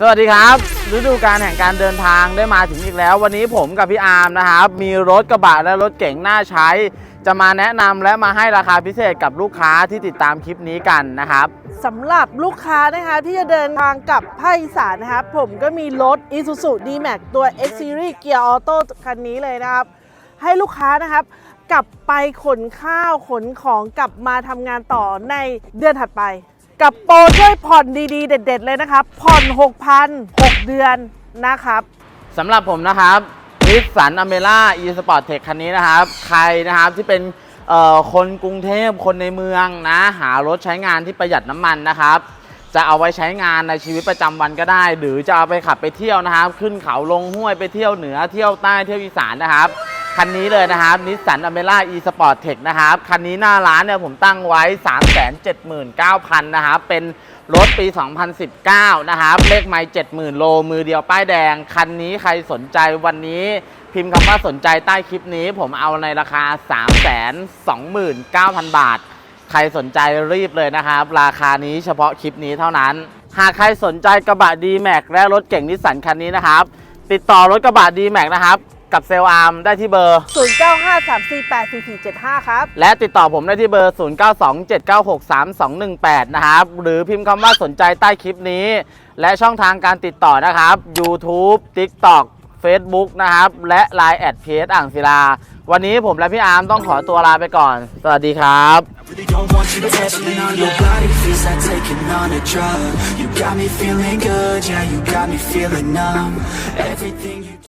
สวัสดีครับฤดูการแห่งการเดินทางได้มาถึงอีกแล้ว วันนี้ผมกับพี่อาร์มนะครับมีรถกระบะและรถเก๋งน่าใช้ จะมาแนะนำและมาให้ราคาพิเศษกับลูกค้าที่ติดตามคลิปนี้กันนะครับ สำหรับลูกค้านะคะที่จะเดินทางกลับภาคอีสานนะครับผมก็มีรถ Isuzu D-Max ตัว X Series Gear Auto คันนี้เลยนะครับ ให้ลูกค้านะครับ กลับไปขนข้าวขนของกลับมาทำงานต่อในเดือนถัดไป กับโปรช่วยผ่อนดีๆ เด็ด ๆ เลยนะครับ ผ่อน 6,000 6 เดือนนะครับสำหรับผมนะครับนิสสันอเมร่า e sport tech คันนี้นะครับ ใครนะครับที่เป็นเอ่อคนกรุงเทพคนในเมืองนะ หารถใช้งานที่ประหยัดน้ำมันนะครับจะเอาไว้ใช้งานในชีวิตประจำวันก็ได้ หรือจะเอาไปขับไปเที่ยวนะครับ ขึ้นเขาลงห้วยไปเที่ยวเหนือเที่ยวใต้เที่ยวอีสานนะครับ คันนี้เลยนะครับนิสสันอเมร่า e sport tech นะครับ คันนี้หน้าร้านเนี่ยผมตั้งไว้ 379,000 นะครับ เป็นรถปี 2019 นะครับ เลขไม่70,000 โล มือเดียวป้ายแดง คันนี้ใครสนใจวันนี้พิมพ์คำว่าสนใจใต้คลิปนี้ ผมเอาในราคา 329,000 บาท ใครสนใจรีบเลยนะครับ ราคานี้เฉพาะคลิปนี้เท่านั้น หากใครสนใจกระบะ d m a x และรถเก่งนิสสันคันนี้นะครับ ติดต่อรถกระบะ d m a x นะครับ กับเซลล์อาร์มได้ที่เบอร์ 0953484475 ครับ และติดต่อผมได้ที่เบอร์ 0927963218 นะครับ หรือพิมพ์คำว่าสนใจใต้คลิปนี้ และช่องทางการติดต่อนะครับ YouTube TikTok Facebook นะครับ และ Line แอดเพจอ่างศิลา วันนี้ผมและพี่อาร์มต้องขอตัวลาไปก่อน สวัสดีครับ Really don't want you testing on your body Feels like taking on a drug You got me feeling good, yeah, you got me feeling numb Everything you